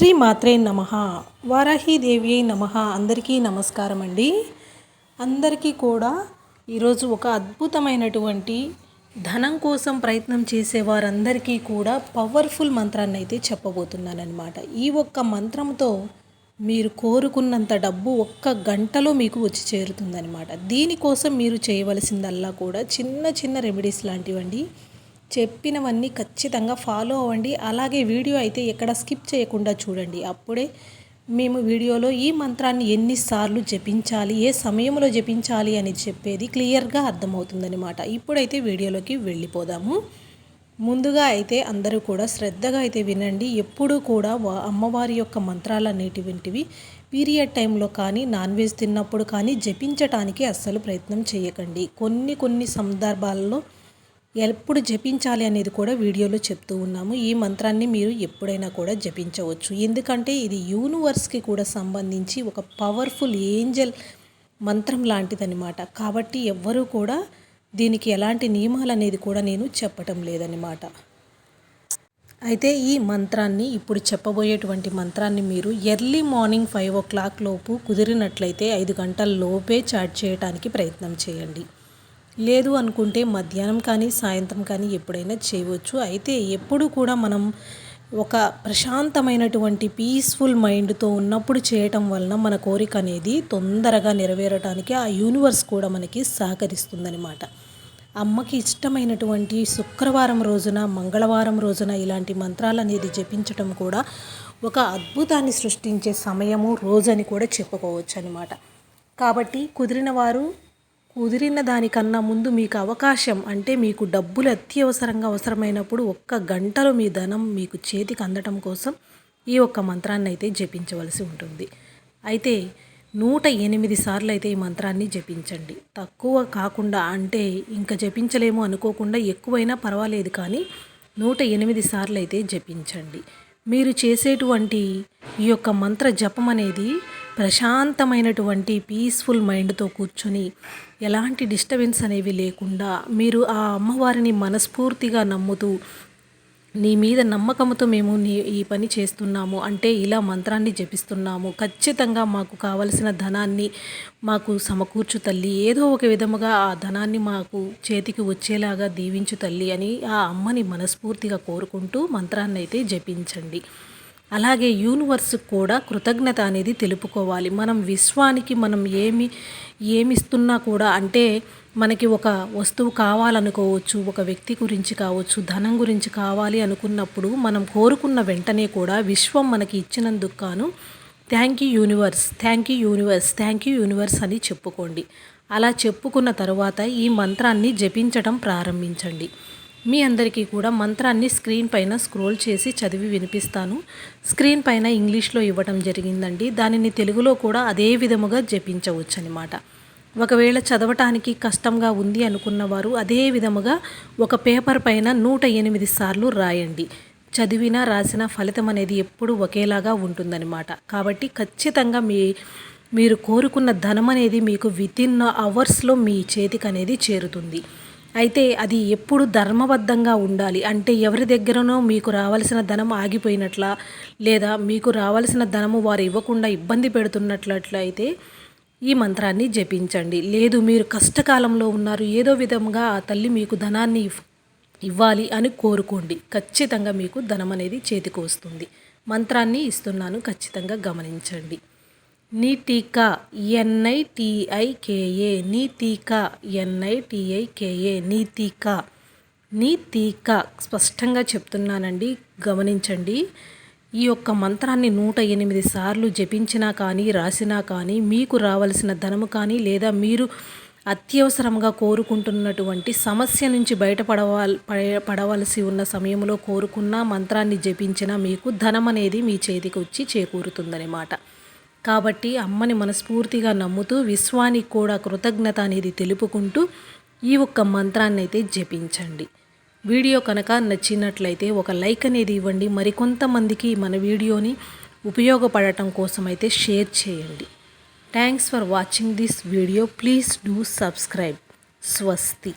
శ్రీ మాత్రే నమ. వారాహీదేవి నమ. అందరికీ నమస్కారం అండి. అందరికీ కూడా ఈరోజు ఒక అద్భుతమైనటువంటి ధనం కోసం ప్రయత్నం చేసే వారందరికీ కూడా పవర్ఫుల్ మంత్రాన్ని అయితే చెప్పబోతున్నానమాట ఈ ఒక్క మంత్రంతో మీరు కోరుకున్నంత డబ్బు ఒక్క గంటలో మీకు వచ్చి చేరుతుందనమాట దీనికోసం మీరు చేయవలసిందల్లా కూడా చిన్న చిన్న రెమెడీస్ లాంటివండి. చెప్పినవన్నీ ఖచ్చితంగా ఫాలో అవ్వండి. అలాగే వీడియో అయితే ఎక్కడ స్కిప్ చేయకుండా చూడండి. అప్పుడే మేము వీడియోలో ఈ మంత్రాన్ని ఎన్నిసార్లు జపించాలి ఏ సమయంలో జపించాలి అని చెప్పేది క్లియర్గా అర్థమవుతుందనమాట ఇప్పుడైతే వీడియోలోకి వెళ్ళిపోదాము. ముందుగా అయితే అందరూ కూడా శ్రద్ధగా అయితే వినండి. ఎప్పుడూ కూడా అమ్మవారి యొక్క మంత్రాలనేటి వంటివి పీరియడ్ టైంలో కానీ నాన్ వెజ్ తిన్నప్పుడు కానీ జపించటానికి అస్సలు ప్రయత్నం చేయకండి. కొన్ని కొన్ని సందర్భాల్లో ఎప్పుడు జపించాలి అనేది కూడా వీడియోలో చెప్తూ ఉన్నాము. ఈ మంత్రాన్ని మీరు ఎప్పుడైనా కూడా జపించవచ్చు. ఎందుకంటే ఇది యూనివర్స్కి కూడా సంబంధించి ఒక పవర్ఫుల్ ఏంజల్ మంత్రం లాంటిదనమాట కాబట్టి ఎవ్వరూ కూడా దీనికి ఎలాంటి నియమాలు అనేది కూడా నేను చెప్పటం లేదనమాట అయితే ఈ మంత్రాన్ని ఇప్పుడు చెప్పబోయేటువంటి మంత్రాన్ని మీరు early morning five o'clock లోపు కుదిరినట్లయితే ఐదు గంటల లోపే చాట్ చేయడానికి ప్రయత్నం చేయండి. లేదు అనుకుంటే మధ్యాహ్నం కానీ సాయంత్రం కానీ ఎప్పుడైనా చేయవచ్చు. అయితే ఎప్పుడు కూడా మనం ఒక ప్రశాంతమైనటువంటి పీస్ఫుల్ మైండ్తో ఉన్నప్పుడు చేయటం వలన మన కోరిక అనేది తొందరగా నెరవేరటానికి ఆ యూనివర్స్ కూడా మనకి సహకరిస్తుందనమాట అమ్మకి ఇష్టమైనటువంటి శుక్రవారం రోజున మంగళవారం రోజున ఇలాంటి మంత్రాలు అనేది జపించటం కూడా ఒక అద్భుతాన్ని సృష్టించే సమయము రోజు అని కూడా చెప్పుకోవచ్చు అనమాట కాబట్టి కుదిరిన వారు కుదిరిన దానికన్నా ముందు మీకు అవకాశం అంటే మీకు డబ్బులు అత్యవసరంగా అవసరమైనప్పుడు ఒక్క గంటలో మీ ధనం మీకు చేతికి అందటం కోసం ఈ ఒక్క మంత్రాన్ని అయితే జపించవలసి ఉంటుంది. అయితే నూట ఎనిమిది సార్లు అయితే ఈ మంత్రాన్ని జపించండి. తక్కువ కాకుండా అంటే ఇంకా జపించలేము అనుకోకుండా ఎక్కువైనా పర్వాలేదు కానీ నూట ఎనిమిది సార్లు అయితే జపించండి. మీరు చేసేటువంటి ఈ యొక్క మంత్ర జపం అనేది ప్రశాంతమైనటువంటి పీస్ఫుల్ మైండ్తో కూర్చొని ఎలాంటి డిస్టర్బెన్స్ అనేవి లేకుండా మీరు ఆ అమ్మవారిని మనస్ఫూర్తిగా నమ్ముతూ నీ మీద నమ్మకంతో మేము నీ ఈ పని చేస్తున్నాము. అంటే ఇలా మంత్రాన్ని జపిస్తున్నాము. ఖచ్చితంగా మాకు కావలసిన ధనాన్ని మాకు సమకూర్చు తల్లి. ఏదో ఒక విధముగా ఆ ధనాన్ని మాకు చేతికి వచ్చేలాగా దీవించు తల్లి అని ఆ అమ్మని మనస్ఫూర్తిగా కోరుకుంటూ మంత్రాన్ని అయితే జపించండి. అలాగే యూనివర్స్ కూడా కృతజ్ఞత అనేది తెలుపుకోవాలి. మనం విశ్వానికి మనం ఏమి ఏమిస్తున్నా కూడా అంటే మనకి ఒక వస్తువు కావాలనుకోవచ్చు ఒక వ్యక్తి గురించి కావచ్చు ధనం గురించి కావాలి అనుకున్నప్పుడు మనం కోరుకున్న వెంటనే కూడా విశ్వం మనకి ఇచ్చినందుకు కాను thank you universe thank you universe thank you universe అని చెప్పుకోండి. అలా చెప్పుకున్న తరువాత ఈ మంత్రాన్ని జపించడం ప్రారంభించండి. మీ అందరికీ కూడా మంత్రాన్ని స్క్రీన్ పైన స్క్రోల్ చేసి చదివి వినిపిస్తాను. స్క్రీన్ పైన ఇంగ్లీష్లో ఇవ్వటం జరిగిందండి. దానిని తెలుగులో కూడా అదే విధముగా జపించవచ్చు అనమాట ఒకవేళ చదవటానికి కష్టంగా ఉంది అనుకున్నవారు అదే విధముగా ఒక పేపర్ పైన నూట ఎనిమిది సార్లు రాయండి. చదివినా రాసిన ఫలితం అనేది ఎప్పుడు ఒకేలాగా ఉంటుందన్నమాట. కాబట్టి ఖచ్చితంగా మీ మీరు కోరుకున్న ధనం అనేది మీకు విత్ ఇన్ అవర్స్లో మీ చేతికి అనేది చేరుతుంది. అయితే అది ఎప్పుడు ధర్మబద్ధంగా ఉండాలి. అంటే ఎవరి దగ్గరనో మీకు రావాల్సిన ధనం ఆగిపోయినట్ల లేదా మీకు రావాల్సిన ధనము వారు ఇవ్వకుండా ఇబ్బంది పెడుతున్నట్లయితే ఈ మంత్రాన్ని జపించండి. లేదు మీరు కష్టకాలంలో ఉన్నారు ఏదో విధంగా ఆ తల్లి మీకు ధనాన్ని ఇవ్వాలి అని కోరుకోండి. ఖచ్చితంగా మీకు ధనం అనేది చేతికి వస్తుంది. మంత్రాన్ని ఇస్తున్నాను ఖచ్చితంగా గమనించండి. నీటికా ఎన్ఐటిఐకేఏ నీతికా ఎన్ఐటిఐకేఏ నీతికా. నీతికా స్పష్టంగా చెప్తున్నానండి గమనించండి. ఈ యొక్క మంత్రాన్ని నూట ఎనిమిది సార్లు జపించినా కానీ రాసినా కానీ మీకు రావలసిన ధనము కానీ లేదా మీరు అత్యవసరంగా కోరుకుంటున్నటువంటి సమస్య నుంచి బయటపడవాల్ పడవలసి ఉన్న సమయంలో కోరుకున్న మంత్రాన్ని జపించినా మీకు ధనం అనేది మీ చేతికి వచ్చి చేకూరుతుందన్నమాట. కాబట్టి అమ్మని మనస్ఫూర్తిగా నమ్ముతూ విశ్వానికి కూడా కృతజ్ఞత అనేది తెలుపుకుంటూ ఈ ఒక్క మంత్రాన్ని అయితే జపించండి. వీడియో కనుక నచ్చినట్లయితే ఒక లైక్ అనేది ఇవ్వండి. మరికొంతమందికి మన వీడియోని ఉపయోగపడటం కోసం అయితే షేర్ చేయండి. Thanks for watching this video please do subscribe స్వస్తి